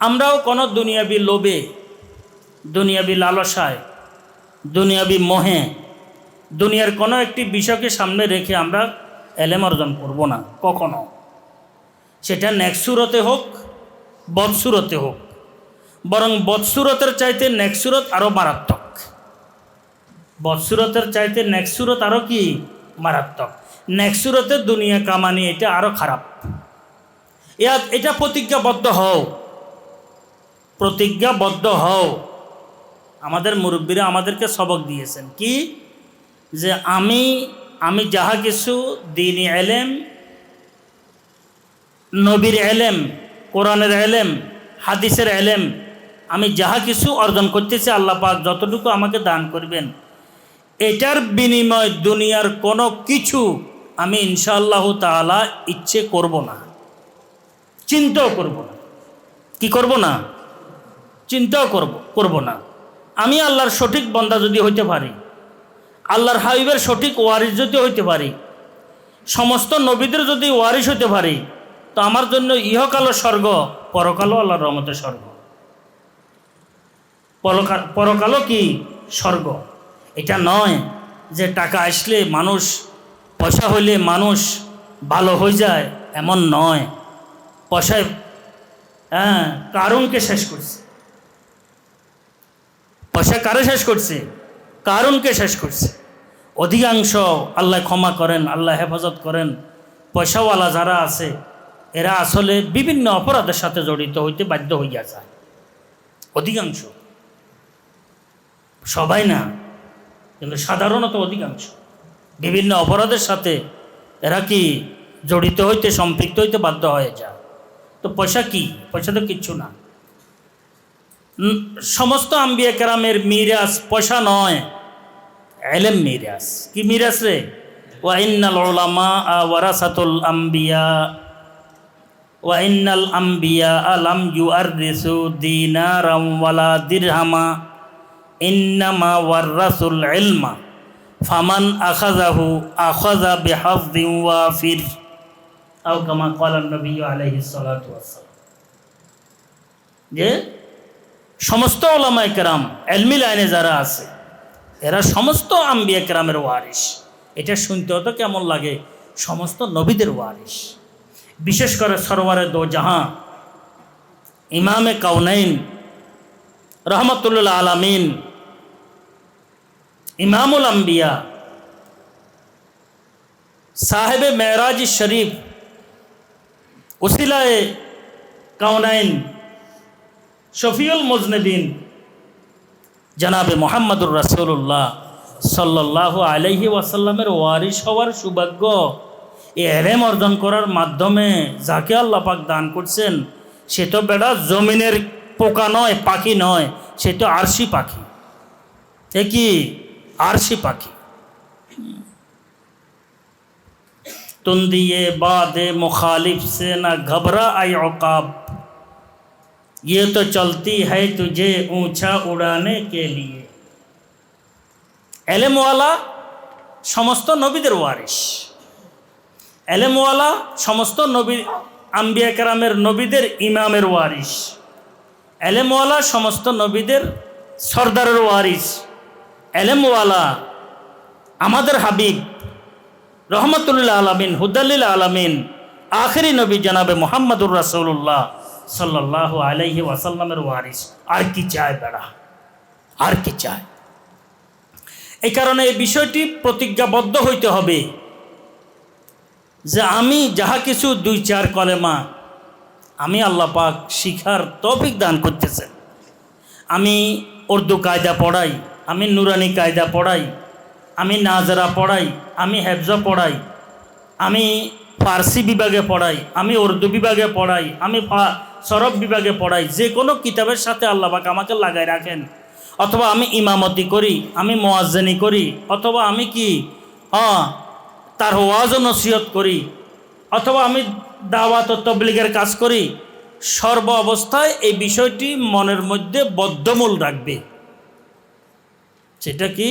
আমরাও কোনো দুনিয়াবি লোভে, দুনিয়াবি লালসায়, দুনিয়াবি মোহে, দুনিয়ার কোনো একটি বিষয়কে সামনে রেখে আমরা এলেম অর্জন করব না, কখনো। সেটা নেক্সুরতে হোক বৎসুরতে হোক, বরং বৎসুরতের চাইতে নেক্সুরত আরও মারাত্মক। বৎসুরতের চাইতে নেক্সুরত আরও কি মারাত্মক? নেক্সুরতে দুনিয়া কামানি, এটা আরও খারাপ। এটা প্রতিজ্ঞাবদ্ধ হও। প্রতিজ্ঞাবদ্ধ হও। আমাদের মুরব্বীরা আমাদেরকে সবক দিয়েছেন। কি? যে আমি আমি যাহা কিছু দিনী এলেম, নবীর এলেম, কোরআনের এলেম, হাদিসের এলেম, আমি যাহা কিছু অর্জন করতেছি আল্লাহ পাক যতটুকু আমাকে দান করবেন, এটার বিনিময় দুনিয়ার কোনো কিছু আমি ইনশাআল্লাহ তাআলা ইচ্ছে করব না, চিন্তাও করব না। কি করব না? চিন্তাও করব করব না। আমি আল্লাহর সঠিক বন্দা যদি হইতে পারি, আল্লাহর হাবিবের সঠিক ওয়ারিস যদি হইতে পারি, সমস্ত নবীদের যদি ওয়ারিস হইতে পারি, তো আমার জন্য ইহকালো স্বর্গ, পরকালও আল্লাহর রহমতের স্বর্গ। পরকাল পরকালও কি? স্বর্গ। এটা নয় যে টাকা আসলে মানুষ, পয়সা হইলে মানুষ ভালো হয়ে যায়, এমন নয়। পয়সায় হ্যাঁ কারণকে শেষ করছে। পয়সা কারে শেষ করছে? কারণকে শেষ করছে। অধিকাংশ আল্লাহ ক্ষমা করেন, আল্লাহ হেফাজত করেন। পয়সাওয়ালা যারা আছে, এরা আসলে বিভিন্ন অপরাধের সাথে জড়িত হইতে বাধ্য হইয়া যায়। অধিকাংশ। সবাই না, কিন্তু সাধারণত অধিকাংশ। বিভিন্ন অপরাধের সাথে এরা কি জড়িত হইতে, সম্পৃক্ত হইতে বাধ্য হয়ে যায়? তো পয়সা কি? পয়সা তো কিচ্ছু না। সমস্ত আম্বিয়া কেরামের মিরাজ পয়সা নয়। এলেম মিরাজ। কি মিরাজ রে? ওয়াইনাল ওলামা ওয়ারাসাতুল আম্বিয়া। ওয়াইনাল আম্বিয়া আলাম ইউ আর রিসু দিনারাম ওয়ালা দিরহামা। ইন্নামা ওয়ারাসুল ইলমা। ফামান আখাযাহু আখাযা বিহাফযিন ওয়াফির। আও কামা ক্বালা নবী আলাইহিস সালাতু ওয়াসসালাম। যে সমস্ত ওলামায় কেরাম, এলমি লাইনে যারা আছে, এরা সমস্ত আম্বিয়া কেরামের ওয়ারিস এটা শুনতে হতো কেমন লাগে? সমস্ত নবীদের ওয়ারিস বিশেষ করে সরোয়ারে দো জাহাঁ, ইমামে কাউনাইন রহমতুল্লাহ আলামিন, ইমামুল আম্বিয়া, সাহেবে মেরাজ শরীফ উসিলায় কাউনাইন শফিউল মজনবিন জানাবে মোহাম্মদুর রাসুল্লাহ সাল্লাহ আলহি ওয়াসাল্লামের ওয়ারিস হওয়ার সৌভাগ্য এরেম অর্জন করার মাধ্যমে যাকে আল্লাপাক দান করছেন, সে তো বেড়া জমিনের পোকা নয়, পাখি নয়, সে তো আরশি পাখি। এ কি? আরশি পাখি। তুন দিয়ে বাদে মুখালিফ সে না ঘবরা আই অকাব। ये तो चलती है तुझे ऊंचा उड़ाने के लिए এলেমওয়ালা সমস্ত নবীদের ওয়ারিস এলেমওয়ালা সমস্ত নবী আম্বিয়া কেরামের নবীদের ইমামের ওয়ারিস এলেমওয়ালা সমস্ত নবীদের সর্দারের ওয়ারিস এলেমওয়ালা আমাদের হাবিব রহমতুল্লাহ আলমিন হুদাল্লিল আলমিন আখেরি নবী জানাবে মোহাম্মদুর রাসৌল্লাহ সাল্লাহ আলাইহি ওয়াসাল্লামের ওয়ারিস। আর কি চায় বেড়া? আর কি চায়? এই কারণে এই বিষয়টি প্রতিজ্ঞাবদ্ধ হইতে হবে যে আমি যাহা কিছু দুই চার কলেমা আমি আল্লাহ পাক শিখার তৌফিক দান করতেছেন। আমি উর্দু কায়দা পড়াই, আমি নুরানি কায়দা পড়াই, আমি নাজরা পড়াই, আমি হেফজা পড়াই, আমি ফার্সি বিভাগে পড়াই, আমি উর্দু বিভাগে পড়াই, আমি সরব বিভাগে পড়াই, যে কোনো কিতাবের সাথে আল্লাহ পাক আমাকে লাগাই রাখেন। অথবা আমি ইমামতি করি, আমি মোয়াজ্জেনি করি, অথবা আমি কি? তার ওয়াজ ও নসিহত করি, অথবা আমি দাওয়াত ও তবলিগের কাজ করি। সর্ব অবস্থায় এই বিষয়টি মনের মধ্যে বদ্ধমূল রাখবে। সেটা কি?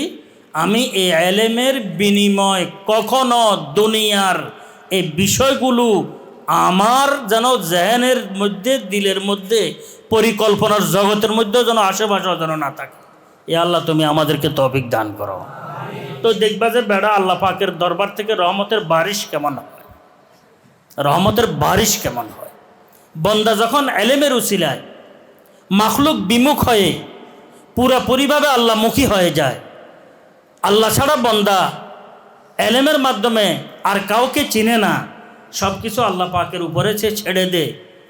আমি এই এলেমের বিনিময় কখনো দুনিয়ার এই বিষয়গুলো আমার যেন জেহেনের মধ্যে, দিলের মধ্যে, পরিকল্পনার জগতের মধ্যেও যেন আশেপাশেও যেন না থাকে। এ আল্লাহ তুমি আমাদেরকে তৌফিক দান করো। তো দেখবা যে বেড়া আল্লাহ পাকের দরবার থেকে রহমতের বারিশ কেমন হয়? রহমতের বারিশ কেমন হয়? বন্দা যখন এলেমের উসিলায়, মাখলুক বিমুখ হয়ে পুরাপুরিভাবে আল্লাহমুখী হয়ে যায়, আল্লাহ ছাড়া বন্দা এলেমের মাধ্যমে আর কাউকে চিনে না। সব কিছু আল্লাহ পাকের উপরে সে ছেড়ে দে।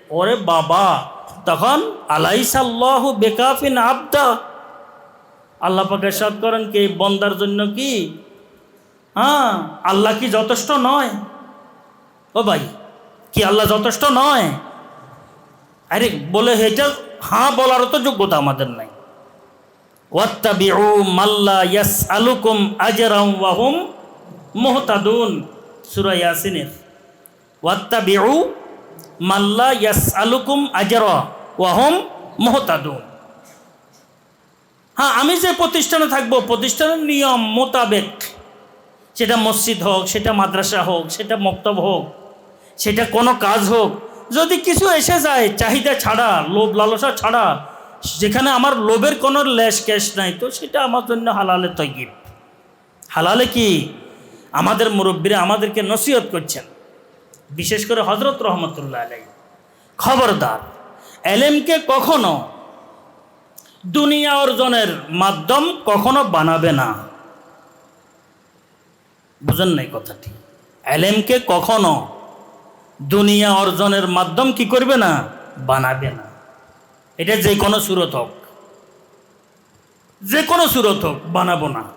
ওরে বাবা, তখন আলাইসাল্লাহ বেকাফিন আবদা। আল্লাহ পাকের সাদ করেন কি বন্দার জন্য কি? হ্যাঁ আল্লাহ কি যথেষ্ট নয়? ও ভাই, কি আল্লাহ যথেষ্ট নয়? আরে বলে এটা হ্যাঁ বলারও তো যোগ্যতা আমাদের নাই। ওয়াত্তাবিউ মাল্লা ইয়াস আলুকুম আজরাম ওয়াহুম মুহতাদুন, সূরা ইয়াসিনের। ওয়াত্তাবিউ মাল্লা ইয়াস আলুকুম আজরা ওয়াহুম মোহতাদুন। হ্যাঁ আমি যে প্রতিষ্ঠানে থাকব, প্রতিষ্ঠানের নিয়ম মোতাবেক সেটা মসজিদ হোক, সেটা মাদ্রাসা হোক, সেটা মক্তব হোক, সেটা কোনো কাজ হোক, যদি কিছু এসে যায়, চাহিদা ছাড়া, লোভ লালসা ছাড়া, যেখানে আমার লোভের কোনো লেশ ক্যাশ নাই, তো সেটা আমার জন্য হালালে তৈগিব হালালে কি? আমাদের মুরব্বীরা আমাদেরকে নসিহত করছেন। বিশেষ করে হজরত রহমতুল্লাহ আলাই খবরদার, এলেমকে কখনো দুনিয়া অর্জনের মাধ্যম কখনো বানাবে না। বুঝেন নাই কথাটি। এলেমকে কখনো দুনিয়া অর্জনের মাধ্যম কি করবে না, বানাবে না। এটা যে কোনো সুরত হোক। যে কোনো সুরত হোক, বানাবো না।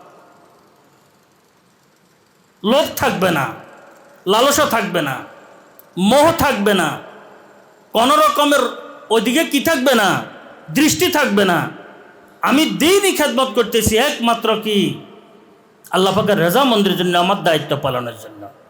লোভ থাকবে না, লালসা থাকবে না, মোহ থাকবে না, কোনো রকমের ওইদিকে কি থাকবে না, দৃষ্টি থাকবে না। আমি দিনই খেদমত করতেছি একমাত্র কি? আল্লাহ পাকের রেজা মন্দিরের জন্য, আমার দায়িত্ব পালনের জন্য।